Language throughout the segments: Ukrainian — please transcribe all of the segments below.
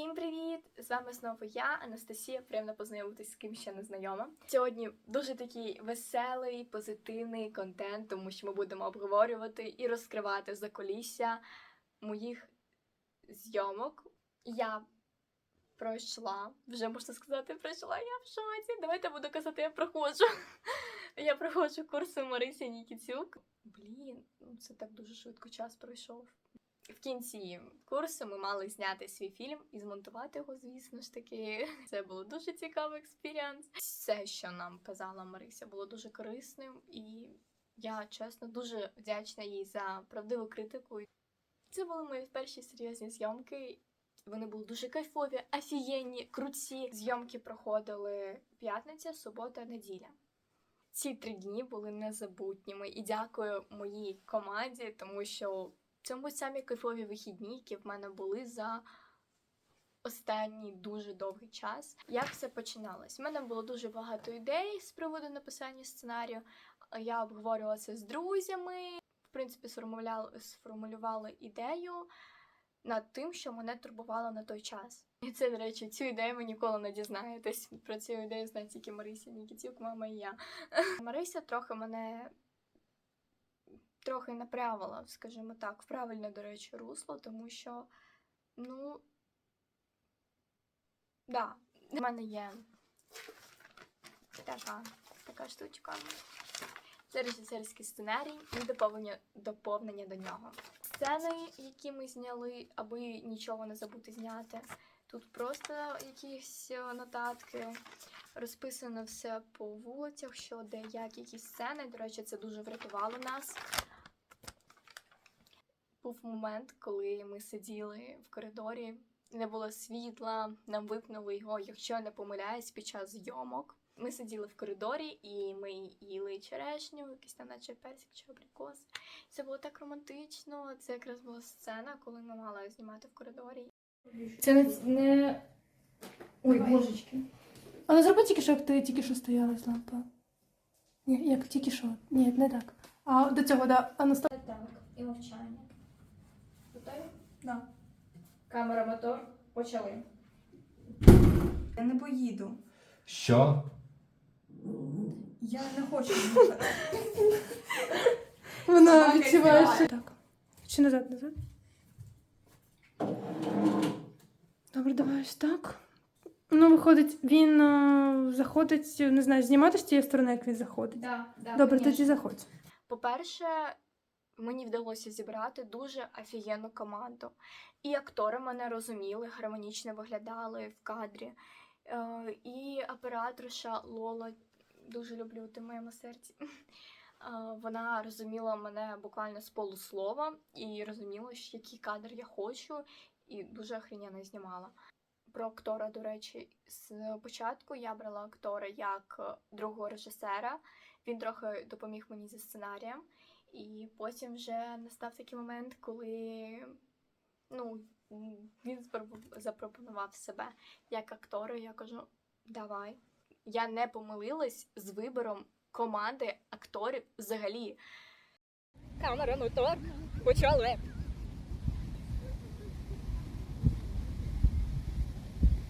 Всім привіт! З вами знову я, Анастасія. Приємно познайомитись з ким ще не знайома. Сьогодні дуже такий веселий, позитивний контент, тому що ми будемо обговорювати і розкривати закулісся моїх зйомок. Я пройшла, вже можна сказати, пройшла я в шоці. Давайте буду казати, я проходжу. Я проходжу курси Марисі Нікітюк. Блін, ну це так дуже швидко час пройшов. В кінці курсу ми мали зняти свій фільм і змонтувати його, звісно ж таки. Це було дуже цікавий експіріанс. Все, що нам казала Марися, було дуже корисним, і я чесно дуже вдячна їй за правдиву критику. Це були мої перші серйозні зйомки. Вони були дуже кайфові, офігенні, круті. Зйомки проходили п'ятниця, субота, неділя. Ці три дні були незабутніми і дякую моїй команді, тому що мабуть, самі кайфові вихідні, які в мене були за останній дуже довгий час. Як все починалось? У мене було дуже багато ідей з приводу написання сценарію. Я обговорювала це з друзями. В принципі, сформулювала ідею над тим, що мене турбувало на той час. І це, до речі, цю ідею ви ніколи не дізнаєтесь. Про цю ідею знає тільки Марися Нікітюк, мама і я. Марися трохи мене трохи направила, скажімо так, в правильне, до речі, русло, тому що, ну, да, в мене є така, така штучка. Це режисерський сценарій і доповнення, доповнення до нього. Сцени, які ми зняли, аби нічого не забути зняти. Тут просто якісь е, нотатки, розписано все по вулицях, що де як, які сцени. До речі, це дуже врятувало нас. Був момент, коли ми сиділи в коридорі, не було світла, нам випнули його, якщо я не помиляюсь, під час зйомок. Ми сиділи в коридорі і ми їли черешню, якийсь там наче персик чи абрикос. Це було так романтично. Це якраз була сцена, коли ми мали знімати в коридорі. Це не. не... Ой, божечки. А ну зроби тільки що, як ти тільки що стояла з лампа. Ні, як тільки що. Ні, не так. А до цього, да. А ну. Так, і мовчання. Готові? Да. Камера, мотор, почали. Я не поїду. Що? Я не хочу їхати. Вона відчуває, що. Так. Чи назад, назад. Добре, давай ось так. Ну, виходить, він е, заходить, не знаю, знімати з тієї сторони, як він заходить. Да, да, Добре, конечно. тоді заходь. По-перше, мені вдалося зібрати дуже офігенну команду. І актори мене розуміли, гармонічно виглядали в кадрі. Е, І операторша Лола, дуже люблю ти в моєму серці. Е, Вона розуміла мене буквально з полуслова і розуміла, який кадр я хочу, і дуже охрененно знімала. Про актора, до речі, з початку я брала актора як другого режисера. Він трохи допоміг мені зі сценарієм. І потім вже настав такий момент, коли ну, він запропонував себе як актора. Я кажу: давай. Я не помилилась з вибором команди акторів взагалі. Камера, ну мотор, почали.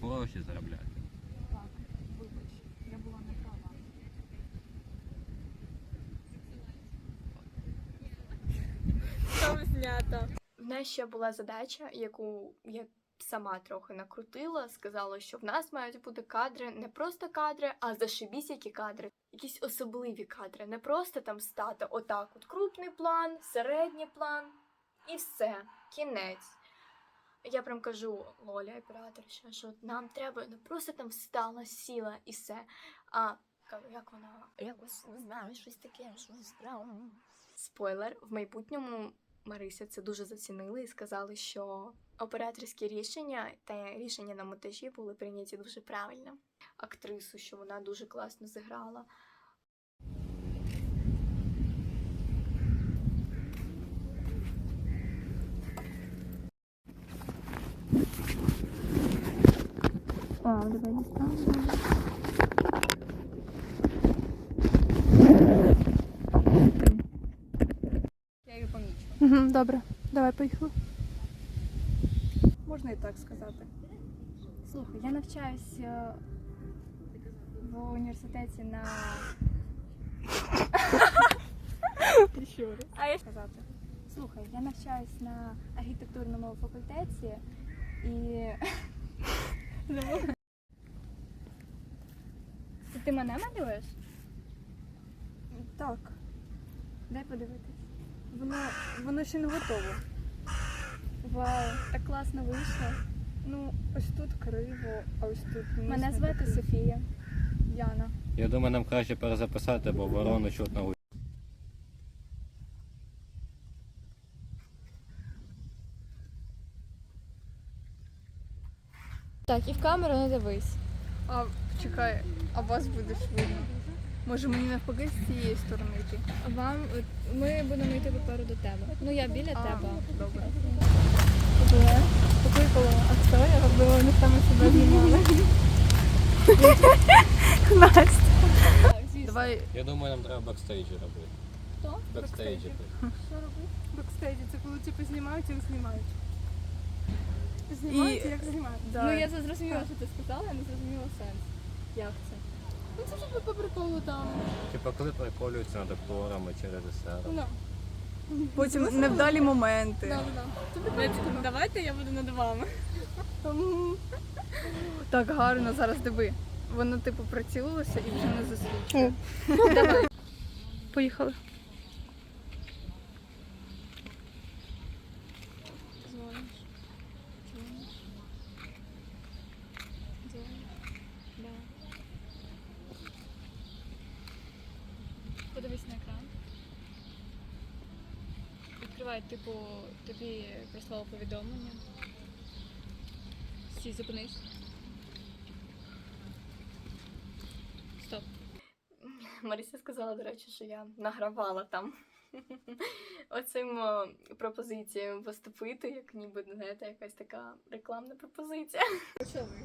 Гроші заробляти. Знято. В нас ще була задача, яку я сама трохи накрутила. Сказала, що в нас мають бути кадри, не просто кадри, а зашибісь які кадри. Якісь особливі кадри. Не просто там стати отак, от крупний план, середній план і все, кінець. Я прям кажу Лолі, операторша, що нам треба не просто там встала, сіла і все. А як вона якось не знаю, щось таке, щось прям. Спойлер, в майбутньому Марися це дуже зацінили і сказали, що операторські рішення та рішення на монтажі були прийняті дуже правильно. Актрису, що вона дуже класно зіграла. А, давай дістанемо. Я її помічу. Угу, добре, давай поїхали. Можна і так сказати. Слухай, я навчаюсь е, в університеті на. Ще раз. А я сказати. Слухай, я навчаюсь на архітектурному факультеті і. Ти мене малюєш? Так, Дай подивитись. Воно, воно ще не готово. Вау, так класно вийшло. Ну, ось тут криво, а ось тут низ Мене не звати такий. Софія. Яна. Я думаю, нам краще перезаписати, бо ворону чутно у Так, і в камеру не дивись. А чекай, а вас буде ж видно. Може мені навпаки з цієї сторони йти? Вам ми будемо йти попереду тебе. Ну я біля А, тебе. Добре. Покликала актора, аби вони саме себе знімали. Давай Я думаю, нам треба бекстейджі робити. Хто? Бекстейджі. Що робити? Бекстейджі, це коли типу знімають, як знімають. Знімають, І- як знімають. да. Ну я зрозуміла, що ти сказала, я не зрозуміла сенс. Як це? Ну це ж по приколу там. Типа, коли приколюються над акторами чи режисером. Ну, потім невдалі моменти. да, да, да. Давайте я буду над вами. Так гарно зараз диви. Воно типу прицілилося і вже не засвічує. Давай. Поїхали. Відкривай, типу, тобі прислало повідомлення. Стій, зупинись. Стоп. Марися сказала, до речі, що я награвала там. Оцим пропозиціям поступити, як ніби, знаєте, якась така рекламна пропозиція. Почали.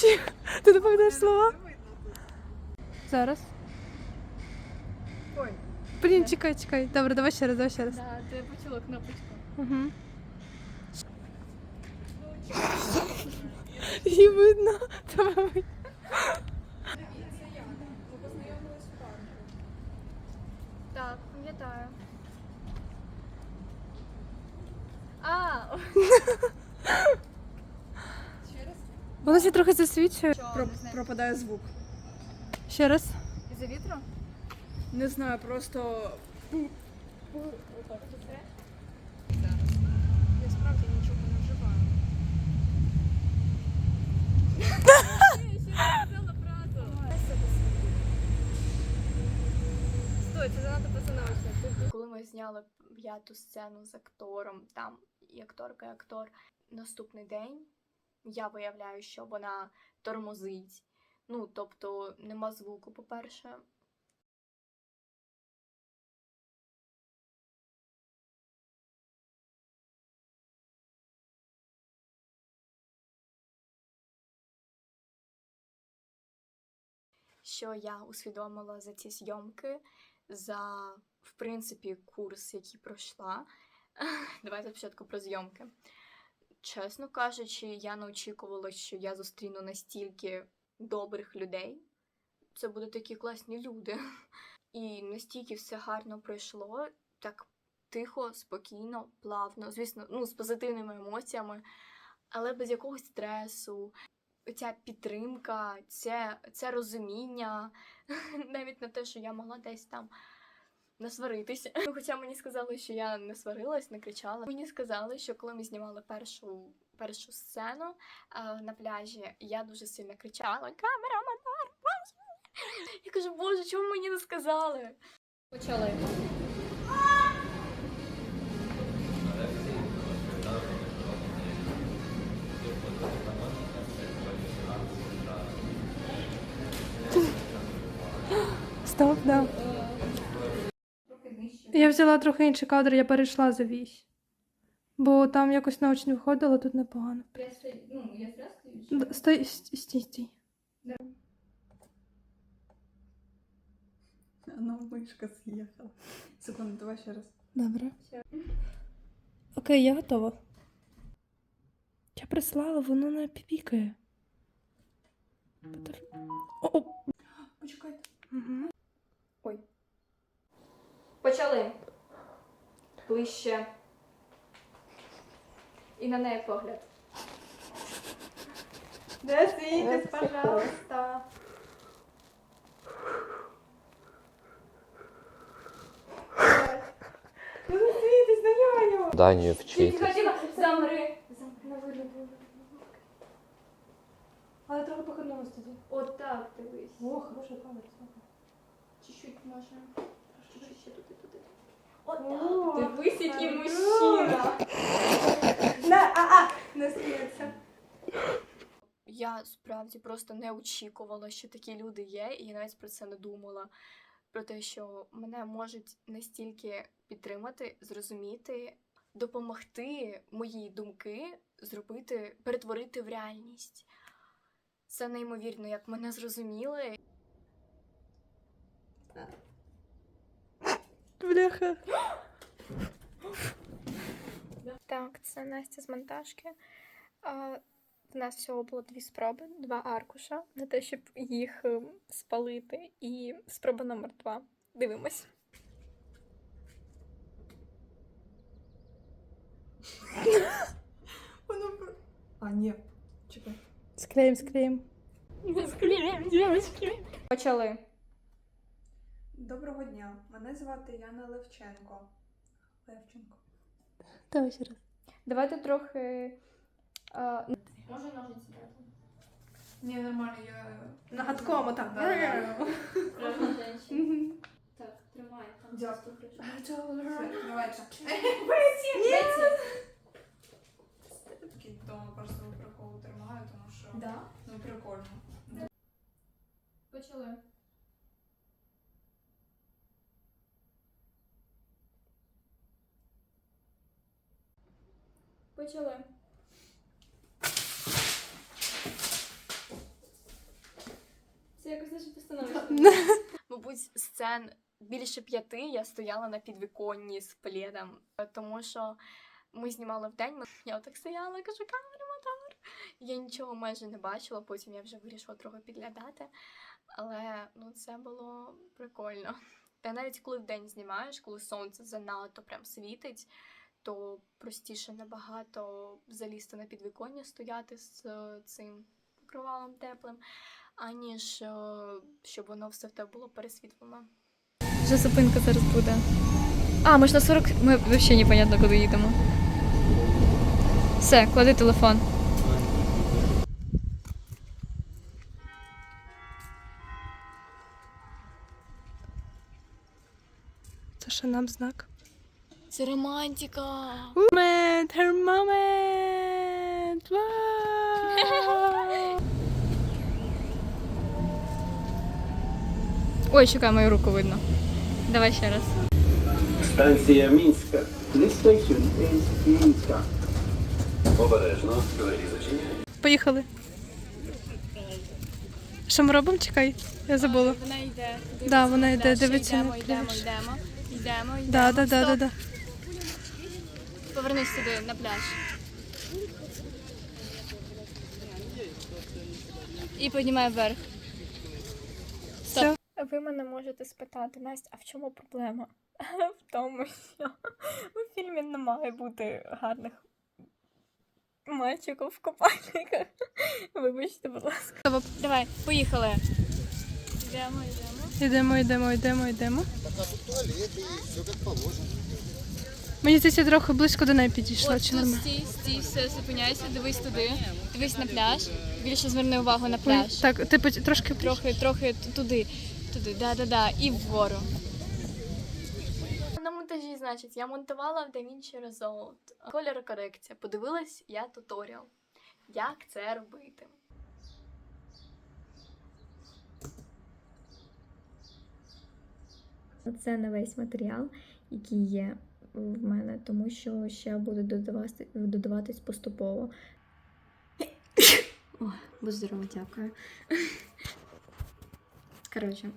Почекай, ти доповідаєш слова? Зараз. Ой. Блін, чекай, чекай. Добре, давай ще раз, давай ще раз. Да, ти почула кнопочку. Угу. Її видно. Давай. Так, пам'ятаю. А, Воно ще трохи засвічує. Про- пропадає звук. Ще раз. із-за вітру? Не знаю, просто Я справді нічого не вживаю. Стой, це занадто постановочно. Коли ми зняли п'яту сцену з актором, там і акторка, і актор, наступний день я виявляю, що вона тормозить. Ну, тобто нема звуку, по-перше. що я усвідомила за ці зйомки, за, в принципі, курс, який пройшла. Давайте спочатку про зйомки. Чесно кажучи, я не очікувала, що я зустріну настільки добрих людей. Це будуть такі класні люди. І настільки все гарно пройшло, так тихо, спокійно, плавно, звісно, ну, з позитивними емоціями, але без якогось стресу, ця підтримка, це, це розуміння, навіть на те, що я могла десь там насваритися. Ну, Хоча мені сказали, що я не сварилась, не кричала. Мені сказали, що коли ми знімали першу, першу сцену а, на пляжі, я дуже сильно кричала: Камера, мотор, боже! Я кажу, боже, чому мені не сказали? Почали. Стоп, да. Я взяла трохи інший кадр, я перейшла за вісь. Бо там якось на очі не виходило, тут непогано. Ну, я стою. Стой, стій, стій, стій. Она мышка съехала. Секунду, давай ще раз. Добре. Окей, я готова. Я прислала, воно не піпікає. О, о. Почекайте. Угу. Почали. Ближче. І на неї погляд. Не смійтесь, пожалуйста. Ну не смійтесь, на нього. Данію вчити. Хотіла, замри. Замри на вигляд. Але трохи похитнулась тоді. Отак дивись. О, хороший камер. Чуть-чуть може. Чуть-чуть ще туди, туди. Отак. Дивись, який мужчина. Не, а, а, не сміється. Я справді просто не очікувала, що такі люди є, і я навіть про це не думала. Про те, що мене можуть настільки підтримати, зрозуміти, допомогти мої думки зробити, перетворити в реальність. Це неймовірно, як мене зрозуміли. Бляха. Так, це Настя з монтажки. А, в нас всього було дві спроби, два аркуша на те, щоб їх ем, спалити. І спроба номер два. Дивимось. Воно... А, ні. Чекай. Склеїм, склеїм. Почали. Доброго дня. Мене звати Яна Левченко. Левченко. Давай ще раз. Давайте трохи. А... Може ножиці дати? Ні, нормально, я нагадком отак. да. Так, тримай. Там Дякую. Все, Давайте. Такий вдома просто прикол тримаю, тому що Да. ну прикольно. Почали. Почали. Це якось дуже постановочно. Мабуть, сцен більше п'яти я стояла на підвіконні з пледом, тому що ми знімали вдень, ми- я отак стояла, кажу, камера, мотор. Я нічого майже не бачила, потім я вже вирішила трохи підглядати. Але ну це було прикольно. Та навіть коли вдень знімаєш, коли сонце занадто прям світить, то простіше набагато залізти на підвіконня, стояти з е, цим покривалом теплим, аніж е, щоб воно все в тебе було пересвітлено. Вже зупинка зараз буде. А, ми ж на 40. Ми взагалі непонятно, куди їдемо. Все, клади телефон. Це ще нам знак. Це романтика! Момент, термомент! Вау! Ой, чекай, мою руку видно. Давай ще раз. Станція Мінська. This station is Мінська. Обережно, двері зачиняють. Поїхали. Що ми робимо? Чекай, я забула. Вона йде. Да, вона йде, дивиться Йдемо, йдемо, йдемо, йдемо, йдемо. Да, да, да, да, да. Сюди, на пляж. І піднімай вверх. Все. Ви мене можете спитати, Настя, а в чому проблема? В тому, що у фільмі не має бути гарних мальчиків в купальниках. Вибачте, будь ласка. Давай, поїхали. Йдемо, йдемо. Йдемо, йдемо, йдемо, йдемо. Мені здається, трохи близько до неї підійшла, От чи тут нормально? стій, стій, все, зупиняйся, дивись туди. Дивись на пляж. Більше зверни увагу на Ой, пляж. Так, ти поч- трошки Трохи, трохи т- туди. Туди, да-да-да. І вгору. На монтажі, значить, я монтувала в DaVinci Resolve. Кольорокорекція. Подивилась я туторіал. Як це робити. Це не весь матеріал, який є в мене, тому що ще буде додавати, додаватись поступово. О, будь здорово, дякую. Коротше,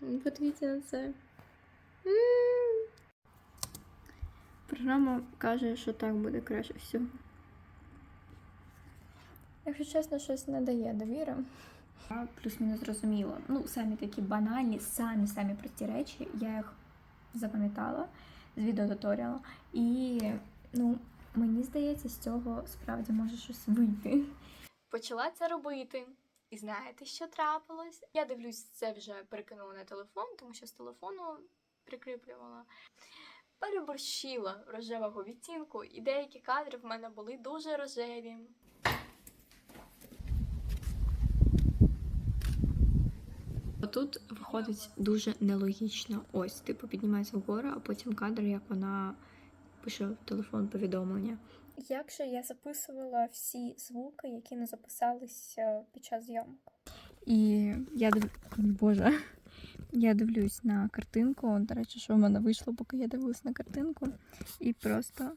Подивіться на це. Програма каже, що так буде краще всього. Якщо чесно, щось не дає довіри. Плюс-мінус зрозуміло. Ну, самі такі банальні, самі самі прості речі. Я їх запам'ятала з відеотуторіалу. І ну, мені здається, з цього справді може щось вийти. Почала це робити. І знаєте, що трапилось? Я дивлюсь, це вже перекинула на телефон, тому що з телефону прикріплювала. Переборщила рожевого відтінку, і деякі кадри в мене були дуже рожеві. Тут виходить дуже нелогічно. Ось, типу, піднімається вгору, а потім кадр, як вона пише в телефон повідомлення. Як же я записувала всі звуки, які не записалися під час зйомок? І я див... Боже. Я дивлюсь на картинку. До речі, що в мене вийшло, поки я дивилась на картинку. І просто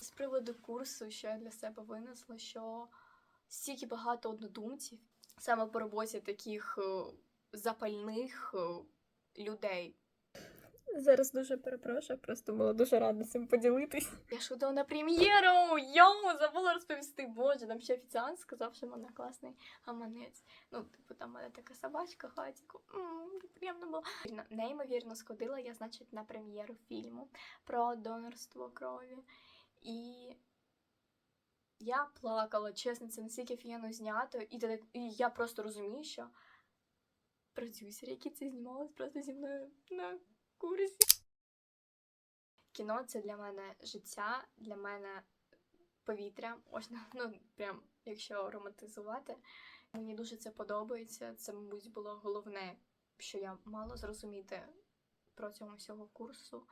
З приводу курсу, що я для себе винесла, що стільки багато однодумців, саме по роботі таких е, запальних е, людей. Зараз дуже перепрошую, просто була дуже рада цим поділитись. Я ж ходила на прем'єру! Йоу, забула розповісти. Боже, там ще офіціант сказав, що в мене класний гаманець. Ну, типу, там в мене така собачка, хатіку. Приємно було. Неймовірно сходила я, значить, на прем'єру фільму про донорство крові. І я плакала, чесно, це настільки офігенно знято. І, і я просто розумію, що продюсери, які це знімали, просто зі мною на курсі. Кіно це для мене життя, для мене повітря. Можна, ну прям, якщо романтизувати. Мені дуже це подобається. Це, мабуть, було головне, що я мала зрозуміти протягом всього курсу.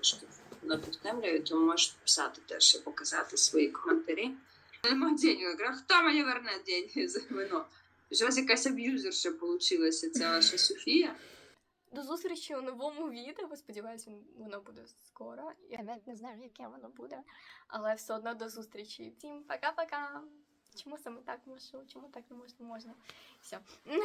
Трошки на темряві, тому можеш писати теж і показати свої коментарі. Нема денег. Я хто мені верне деньги за вино? У вас якась аб'юзерша вийшла, ця ваша Софія. До зустрічі у новому відео. Сподіваюся, воно буде скоро. Я навіть не знаю, яке воно буде, але все одно до зустрічі. Всім пока-пока. Чому саме так можу? Чому так не можна? Можна. Все.